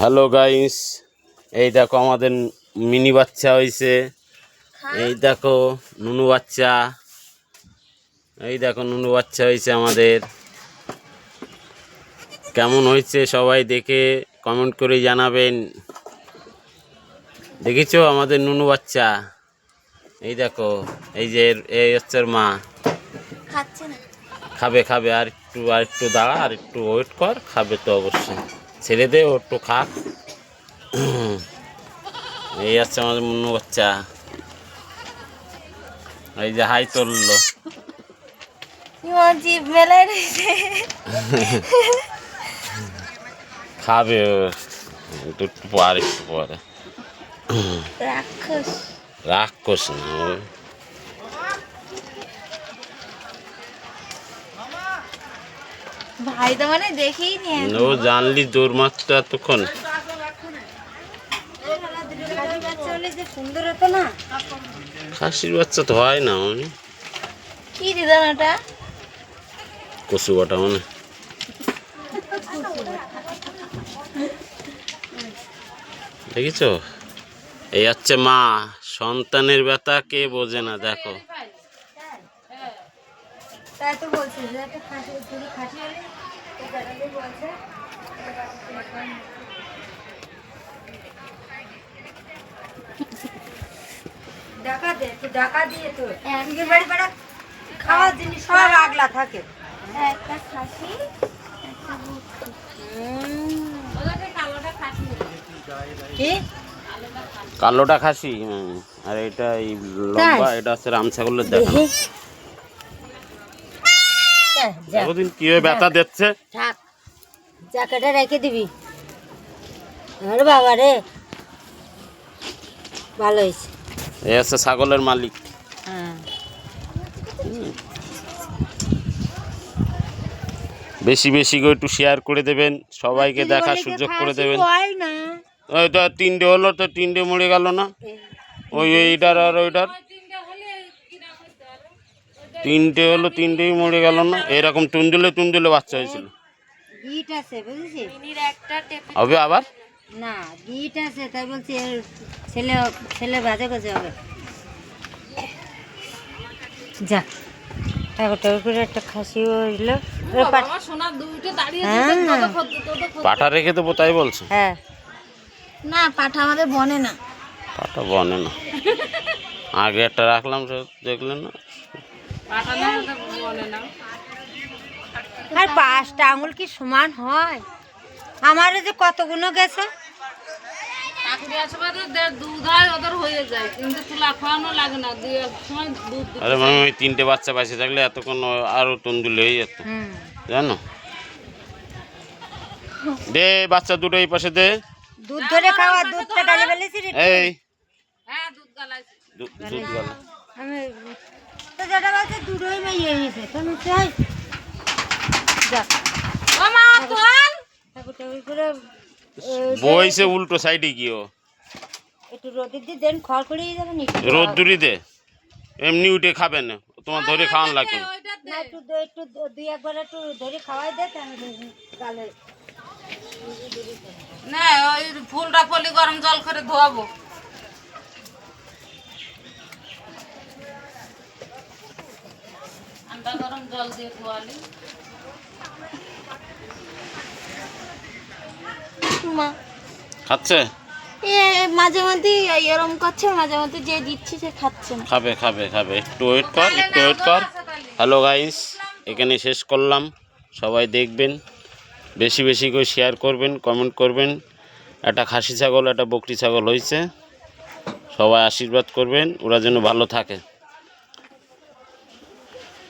Hello guys এই দেখো আমাদের মিনি বাচ্চা হয়েছে এই দেখো নুনু বাচ্চা। এই দেখো নুনু বাচ্চা হয়েছে আমাদের। কেমন হয়েছে সবাই দেখে কমেন্ট করে জানাবেন। দেখেছ আমাদের নুনু বাচ্চা? এই দেখো এই যে এই হচ্ছে মা। খাবে খাবে। আর একটু আর একটু দাঁড়া আর একটু ওয়েট কর খাবে তো অবশ্যই। ছেড়ে দে ও একটু খাক এই আছে আমাদের মুন্নু বাচ্চা। এই যে হাই রয়েছে। খাবে একটু পর একটু পরে। রাক্ষস। রাক্ষস না ভাই তো মানে দেখেই নি ও জানলি দৌড় মারতো এতক্ষণ। খাসির বাচ্চা তো হয় না মানে। কি দিদান ওটা কচু বাটা মানে। দেখেছ? এই হচ্ছে মা সন্তানের ব্যথা কে বোঝে না দেখো। তাই তো বলছি যে একটা খাসি যদি খাসি হলে তো বেড়ালে বলছে টাকা দে তুই টাকা দিয়ে তো। নিজের বাড়ি বেড়া খাওয়ার জিনিস সব আগলা থাকে। একটা খাসি কি? কালোটা খাসি। আর এটা এই লম্বা এটা হচ্ছে রাম ছাগলের দেখা কতদিন কীভাবে ব্যথা দিচ্ছে? থাক জ্যাকেটে রেখে দিবি। আরে বাবা রে। ভালো হয়েছে। এই হচ্ছে ছাগলের মালিক। হ্যাঁ। বেশি বেশি করে একটু শেয়ার করে দেবেন সবাইকে দেখার সুযোগ করে দেবেন। ওইটা তিনটে হলো তো তিনটে মরে গেল না? ওই এইটার আর ওইটার? তিনটে হলো তিনটেই মরে গেল না এরকম টুনডুলে টুনডুলে বাচ্চা হয়েছিল। গিট আছে বুঝেছিস? হবে আবার? না গিট আছে তাই বলছি ছেলে ছেলে বাজে গজে হবে। যা ওরে পাঠ- হ্যাঁ। রেখে দেবো তাই বলছে? হ্যাঁ। না পাঠা আমাদের বনে না। পাঠা বনে না। আগে একটা রাখলাম সে দেখলেন না? আর পাঁচটা আঙুল কি সমান হয়? আমারও যে কতগুলো গেছে? আরে মামি ওই তিনটে বাচ্চা পাইছে থাকলে এতক্ষণ আরও তন্দুলে হয়ে যেত। জানো? দে বাচ্চা দুটো এই পাশে দে। দুধ ধরে খাওয়া দুধটা ডালে ফেলেছি রে। এই। হ্যাঁ দুধ গালাইছে। দুধ গেল। আমি তো যেটা বলছে দুটোই মেয়ে হয়েছে তুমি চাই যাক ও মা তোল। ঠাকুর ঠাকুর করে বইছে উল্টো সাইডে গিয়েও একটু রোদের দিয়ে দেন খড় করে যাবে নি রোদ্দুরি দে। এমনি উঠে খাবে না। তোমার ধরে খাওয়ান লাগবে। না। না একটু দে- একটু দুই একবার একটু ধরে খাওয়াই দে না ওই ফুলটা পলি গরম জল করে ধোয়াবো। ঠান্ডা গরম জল দিয়ে ধোয়ালি। মা। খাচ্ছে? এ মাঝে মধ্যে এরম করছে মাঝে মধ্যে যে দিচ্ছি সে খাচ্ছে না। খাবে খাবে খাবে। একটু ওয়েট কর একটু ওয়েট কর। হ্যালো গাইস এখানে শেষ করলাম। সবাই দেখবেন। বেশি বেশি করে শেয়ার করবেন কমেন্ট করবেন। একটা খাসি ছাগল একটা বকরি ছাগল হয়েছে সবাই আশীর্বাদ করবেন। ওরা যেন ভালো থাকে।